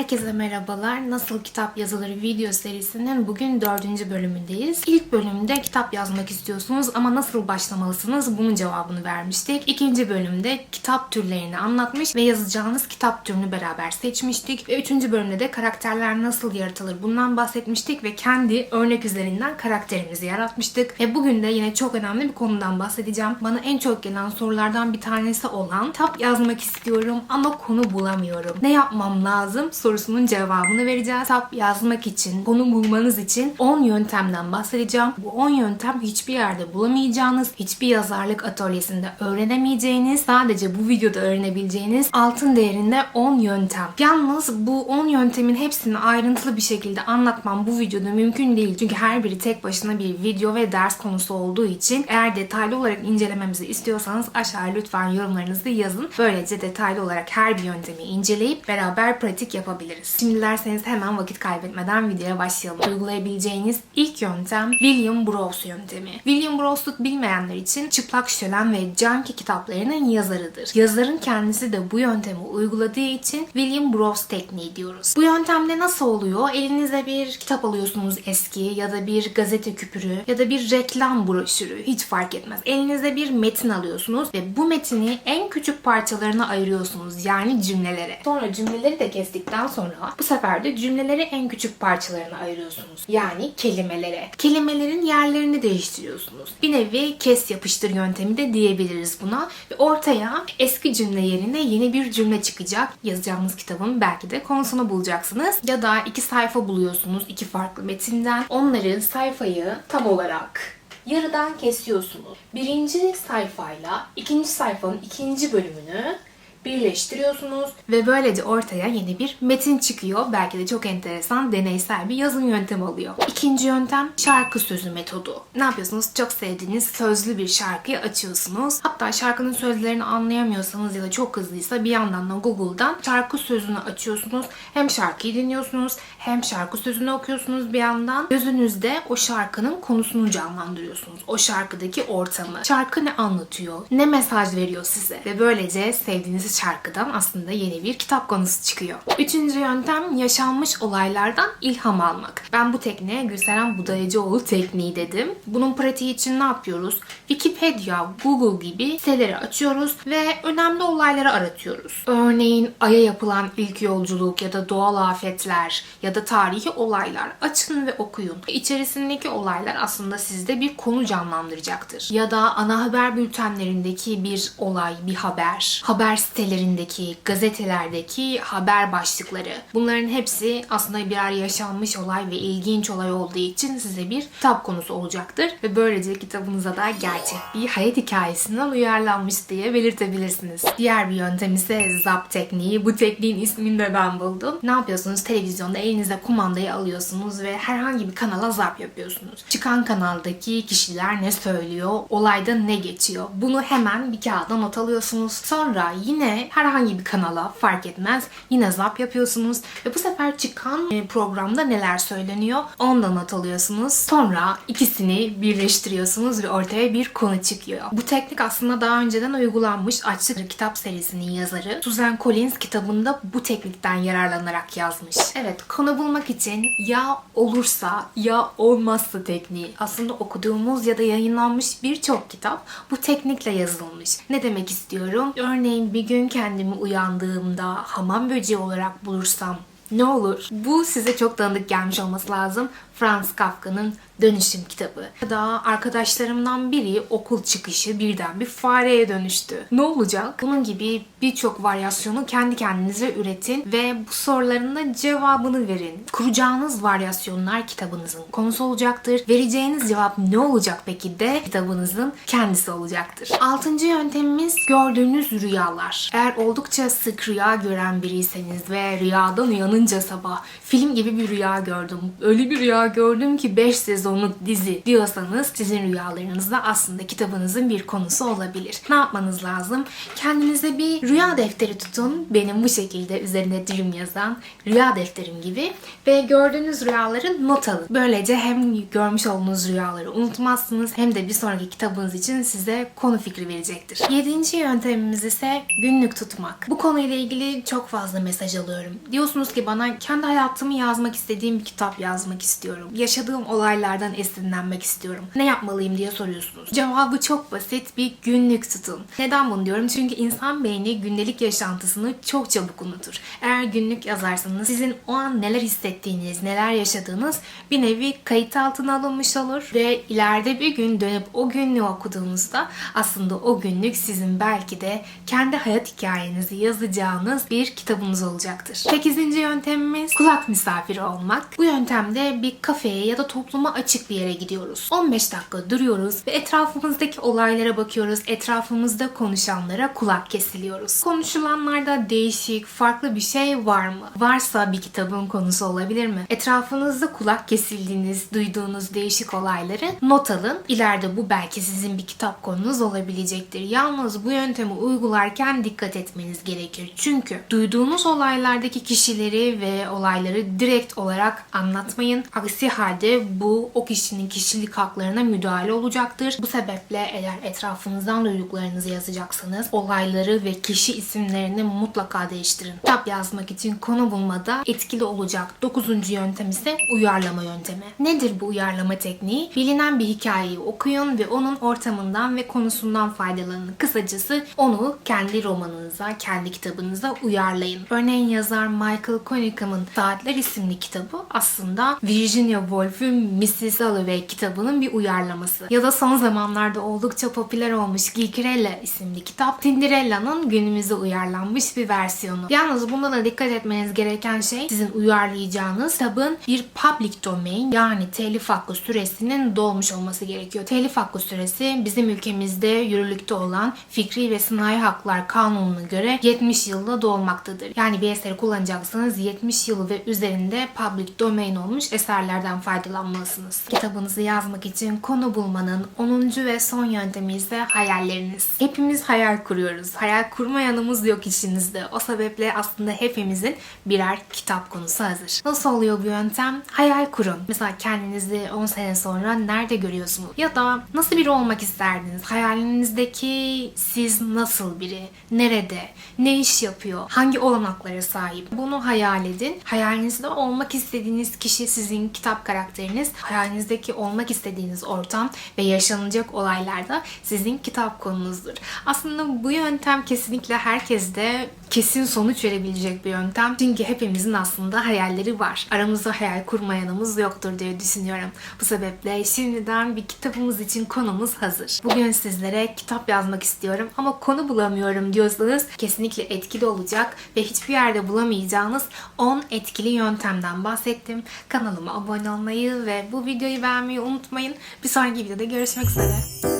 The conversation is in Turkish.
Herkese merhabalar. Nasıl kitap yazılır video serisinin bugün dördüncü bölümündeyiz. İlk bölümde kitap yazmak istiyorsunuz ama nasıl başlamalısınız bunun cevabını vermiştik. İkinci bölümde kitap türlerini anlatmış ve yazacağınız kitap türünü beraber seçmiştik. Ve üçüncü bölümde de karakterler nasıl yaratılır bundan bahsetmiştik ve kendi örnek üzerinden karakterimizi yaratmıştık. Ve bugün de yine çok önemli bir konudan bahsedeceğim. Bana en çok gelen sorulardan bir tanesi olan kitap yazmak istiyorum ama konu bulamıyorum. Ne yapmam lazım sorusunun cevabını vereceğiz. Kitap yazmak için, konu bulmanız için 10 yöntemden bahsedeceğim. Bu 10 yöntem hiçbir yerde bulamayacağınız, hiçbir yazarlık atölyesinde öğrenemeyeceğiniz, sadece bu videoda öğrenebileceğiniz altın değerinde 10 yöntem. Yalnız bu 10 yöntemin hepsini ayrıntılı bir şekilde anlatmam bu videoda mümkün değil. Çünkü her biri tek başına bir video ve ders konusu olduğu için eğer detaylı olarak incelememizi istiyorsanız aşağıya lütfen yorumlarınızı yazın. Böylece detaylı olarak her bir yöntemi inceleyip beraber pratik yapabiliriz. Şimdi dilerseniz hemen vakit kaybetmeden videoya başlayalım. Uygulayabileceğiniz ilk yöntem William Burroughs yöntemi. William Burroughs'u bilmeyenler için Çıplak Şölen ve Junkie kitaplarının yazarıdır. Yazarın kendisi de bu yöntemi uyguladığı için William Burroughs tekniği diyoruz. Bu yöntemde nasıl oluyor? Elinize bir kitap alıyorsunuz eski ya da bir gazete küpürü ya da bir reklam broşürü hiç fark etmez. Elinize bir metin alıyorsunuz ve bu metini en küçük parçalarına ayırıyorsunuz yani cümlelere. Sonra cümleleri de kestikten sonra bu sefer de cümleleri en küçük parçalarına ayırıyorsunuz. Yani kelimelere. Kelimelerin yerlerini değiştiriyorsunuz. Bir nevi kes yapıştır yöntemi de diyebiliriz buna. Ve ortaya eski cümle yerine yeni bir cümle çıkacak. Yazacağınız kitabın belki de konusunu bulacaksınız. Ya da iki sayfa buluyorsunuz iki farklı metinden. Onların sayfayı tam olarak yarıdan kesiyorsunuz. Birinci sayfayla ikinci sayfanın ikinci bölümünü birleştiriyorsunuz ve böylece ortaya yeni bir metin çıkıyor. Belki de çok enteresan deneysel bir yazım yöntemi oluyor. İkinci yöntem şarkı sözü metodu. Ne yapıyorsunuz? Çok sevdiğiniz sözlü bir şarkıyı açıyorsunuz. Hatta şarkının sözlerini anlayamıyorsanız ya da çok hızlıysa bir yandan da Google'dan şarkı sözünü açıyorsunuz. Hem şarkıyı dinliyorsunuz hem şarkı sözünü okuyorsunuz bir yandan. Gözünüzde o şarkının konusunu canlandırıyorsunuz. O şarkıdaki ortamı. Şarkı ne anlatıyor? Ne mesaj veriyor size? Ve böylece sevdiğiniz şarkıdan aslında yeni bir kitap konusu çıkıyor. Üçüncü yöntem yaşanmış olaylardan ilham almak. Ben bu tekniğe Gülseren Budayıcıoğlu tekniği dedim. Bunun pratiği için ne yapıyoruz? Wikipedia, Google gibi siteleri açıyoruz ve önemli olayları aratıyoruz. Örneğin Ay'a yapılan ilk yolculuk ya da doğal afetler ya da tarihi olaylar. Açın ve okuyun. İçerisindeki olaylar aslında sizde bir konu canlandıracaktır. Ya da ana haber bültenlerindeki bir olay, bir haber, haber sitelerindeki, gazetelerdeki haber başlıkları. Bunların hepsi aslında birer yaşanmış olay ve ilginç olay olduğu için size bir kitap konusu olacaktır. Ve böylece kitabınıza da gerçek bir hayat hikayesinden uyarlanmış diye belirtebilirsiniz. Diğer bir yöntem ise zap tekniği. Bu tekniğin ismini de ben buldum. Ne yapıyorsunuz? Televizyonda elinize kumandayı alıyorsunuz ve herhangi bir kanala zap yapıyorsunuz. Çıkan kanaldaki kişiler ne söylüyor? Olayda ne geçiyor? Bunu hemen bir kağıda not alıyorsunuz. Sonra yine herhangi bir kanala fark etmez. Yine zap yapıyorsunuz ve bu sefer çıkan e, programda neler söyleniyor ondan not alıyorsunuz. Sonra ikisini birleştiriyorsunuz ve ortaya bir konu çıkıyor. Bu teknik aslında daha önceden uygulanmış Açlık Kitap serisinin yazarı Susan Collins kitabında bu teknikten yararlanarak yazmış. Evet konu bulmak için ya olursa ya olmazsa tekniği. Aslında okuduğumuz ya da yayınlanmış birçok kitap bu teknikle yazılmış. Ne demek istiyorum? Örneğin bir gün kendimi uyandığımda hamam böceği olarak bulursam ne olur? Bu size çok tanıdık gelmiş olması lazım. Franz Kafka'nın Dönüşüm kitabı. Ya da arkadaşlarımdan biri okul çıkışı birden bir fareye dönüştü. Ne olacak? Bunun gibi birçok varyasyonu kendi kendinize üretin ve bu soruların da cevabını verin. Kuracağınız varyasyonlar kitabınızın konusu olacaktır. Vereceğiniz cevap ne olacak peki de kitabınızın kendisi olacaktır. Altıncı yöntemimiz gördüğünüz rüyalar. Eğer oldukça sık rüya gören biriyseniz ve rüyadan uyanınca sabah film gibi bir rüya gördüm. Öyle bir rüya gördüm ki 5 sezonluk dizi diyorsanız sizin rüyalarınız da aslında kitabınızın bir konusu olabilir. Ne yapmanız lazım? Kendinize bir rüya defteri tutun. Benim bu şekilde üzerinde dream yazan rüya defterim gibi ve gördüğünüz rüyaları not alın. Böylece hem görmüş olduğunuz rüyaları unutmazsınız hem de bir sonraki kitabınız için size konu fikri verecektir. Yedinci yöntemimiz ise günlük tutmak. Bu konuyla ilgili çok fazla mesaj alıyorum. Diyorsunuz ki bana kendi hayatımı yazmak istediğim bir kitap yazmak istiyorum. Yaşadığım olaylardan esinlenmek istiyorum. Ne yapmalıyım diye soruyorsunuz. Cevabı çok basit. Bir günlük tutun. Neden bunu diyorum? Çünkü insan beyni gündelik yaşantısını çok çabuk unutur. Eğer günlük yazarsanız sizin o an neler hissettiğiniz, neler yaşadığınız bir nevi kayıt altına alınmış olur ve ileride bir gün dönüp o günlüğü okuduğunuzda aslında o günlük sizin belki de kendi hayat hikayenizi yazacağınız bir kitabınız olacaktır. 8. yöntemimiz kulak misafiri olmak. Bu yöntemde bir kafeye ya da topluma açık bir yere gidiyoruz. 15 dakika duruyoruz ve etrafımızdaki olaylara bakıyoruz. Etrafımızda konuşanlara kulak kesiliyoruz. Konuşulanlarda değişik, farklı bir şey var mı? Varsa bir kitabın konusu olabilir mi? Etrafınızda kulak kesildiğiniz, duyduğunuz değişik olayları not alın. İleride bu belki sizin bir kitap konunuz olabilecektir. Yalnız bu yöntemi uygularken dikkat etmeniz gerekir. Çünkü duyduğunuz olaylardaki kişileri ve olayları direkt olarak anlatmayın. Aksi halde bu o kişinin kişilik haklarına müdahale olacaktır. Bu sebeple eğer etrafınızdan duyduklarınızı yazacaksanız olayları ve kişi isimlerini mutlaka değiştirin. Kitap yazmak için konu bulmada etkili olacak. Dokuzuncu yöntem ise uyarlama yöntemi. Nedir bu uyarlama tekniği? Bilinen bir hikayeyi okuyun ve onun ortamından ve konusundan faydalanın. Kısacası onu kendi romanınıza, kendi kitabınıza uyarlayın. Örneğin yazar Michael Conicum'un Saatler isimli kitabı aslında Virginia Woolf'ün Mrs. Dalloway kitabının bir uyarlaması. Ya da son zamanlarda oldukça popüler olmuş Gilgrella isimli kitap Cinderella'nın günümüze uyarlanmış bir versiyonu. Yalnız bunda da dikkat etmeniz gereken şey sizin uyarlayacağınız kitabın bir public domain yani telif hakkı süresinin dolmuş olması gerekiyor. Telif hakkı süresi bizim ülkemizde yürürlükte olan Fikri ve Sınai Haklar Kanunu'na göre 70 yılda dolmaktadır. Yani bir eseri kullanacaksınız 70 yıl ve üzerinde public domain olmuş eserlerden faydalanmalısınız. Kitabınızı yazmak için konu bulmanın 10. ve son yöntemi ise hayalleriniz. Hepimiz hayal kuruyoruz. Hayal kurma yanımız yok içinizde. O sebeple aslında hepimizin birer kitap konusu hazır. Nasıl oluyor bu yöntem? Hayal kurun. Mesela kendinizi 10 sene sonra nerede görüyorsunuz? Ya da nasıl biri olmak isterdiniz? Hayalinizdeki siz nasıl biri? Nerede? Ne iş yapıyor? Hangi olanaklara sahip? Bunu hayal edin. Hayalinizde olmak istediğiniz kişi sizin kitap karakteriniz. Hayalinizdeki olmak istediğiniz ortam ve yaşanacak olaylarda sizin kitap konunuzdur. Aslında bu yöntem kesinlikle herkeste kesin sonuç verebilecek bir yöntem. Çünkü hepimizin aslında hayalleri var. Aramızda hayal kurmayanımız yoktur diye düşünüyorum. Bu sebeple şimdiden bir kitabımız için konumuz hazır. Bugün sizlere kitap yazmak istiyorum ama konu bulamıyorum diyorsanız kesinlikle etkili olacak ve hiçbir yerde bulamayacağınız 10 etkili yöntemden bahsettim. Kanalıma abone olmayı ve bu videoyu beğenmeyi unutmayın. Bir sonraki videoda görüşmek üzere.